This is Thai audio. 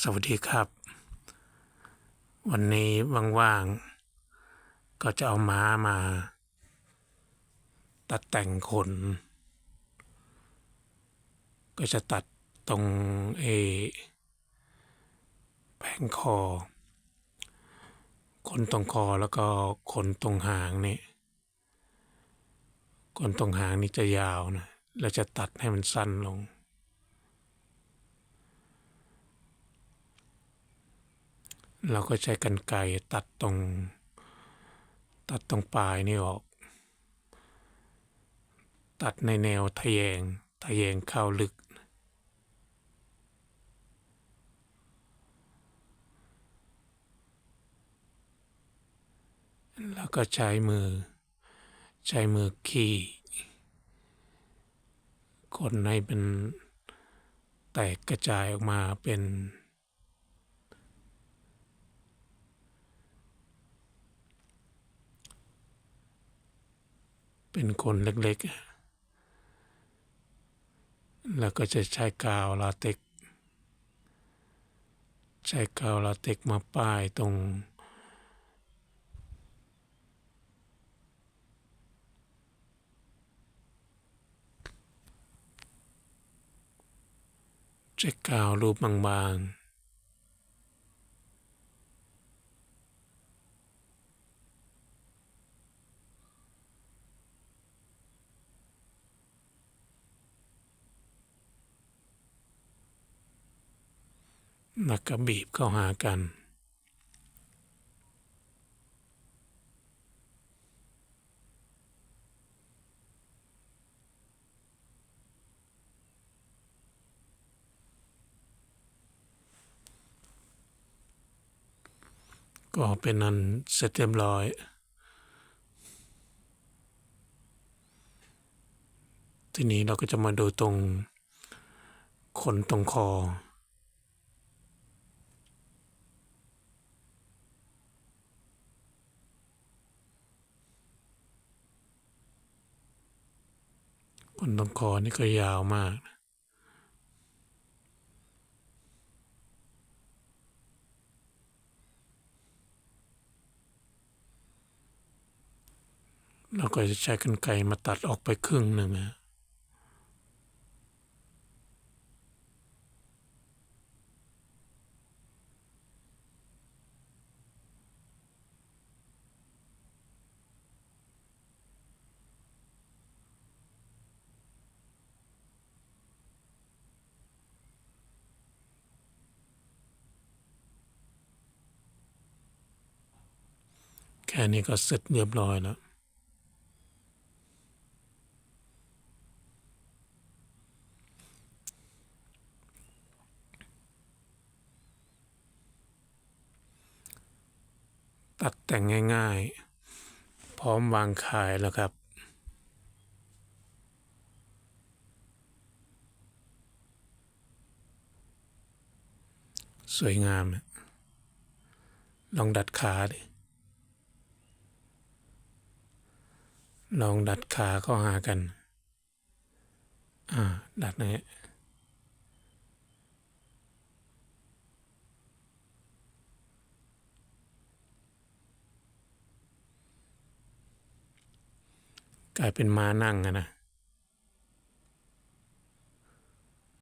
สวัสดีครับ วันนี้ว่างๆ ก็จะเอาม้ามา ตัดแต่งขน ก็จะตัดตรงเอแผงคอ ขนตรงคอแล้วก็ขนตรงหางนี่ขนตรงหางนี่จะยาวนะ แล้วจะตัดให้มันสั้นลง เราก็ใช้กันไกรตัดตรง ตัดตรงปลายนี่ออก ตัดในแนวทะแยงทะแยงเข้าลึก แล้วก็ใช้มือ ใช้มือขี่คนให้เป็นแตกกระจายออกมาเป็น เป็นคนเล็กๆ แล้วก็จะใช้กาวลาเต็ก ใช้กาวลาเต็กมาป้ายตรง ใช้กาวรูปบางๆ แล้วก็บีบเข้าหากัน ก็เป็นอันเสร็จเรียบร้อยทีนี้เราก็จะมาดูตรงขนตรงคอ คนตรงคอนี่ก็ยาวมาก เราก็จะใช้กรรไกรมาตัดออกไปครึ่งหนึ่งนะ แค่นี้ก็เสร็จเรียบร้อยแล้วตัดแต่งง่ายๆ พร้อมวางขายแล้วครับ สวยงาม ลองดัดขาดิ ลองดัดขาเข้าหากัน อ่า ดัดนะฮะกลายเป็นม้านั่งอะนะ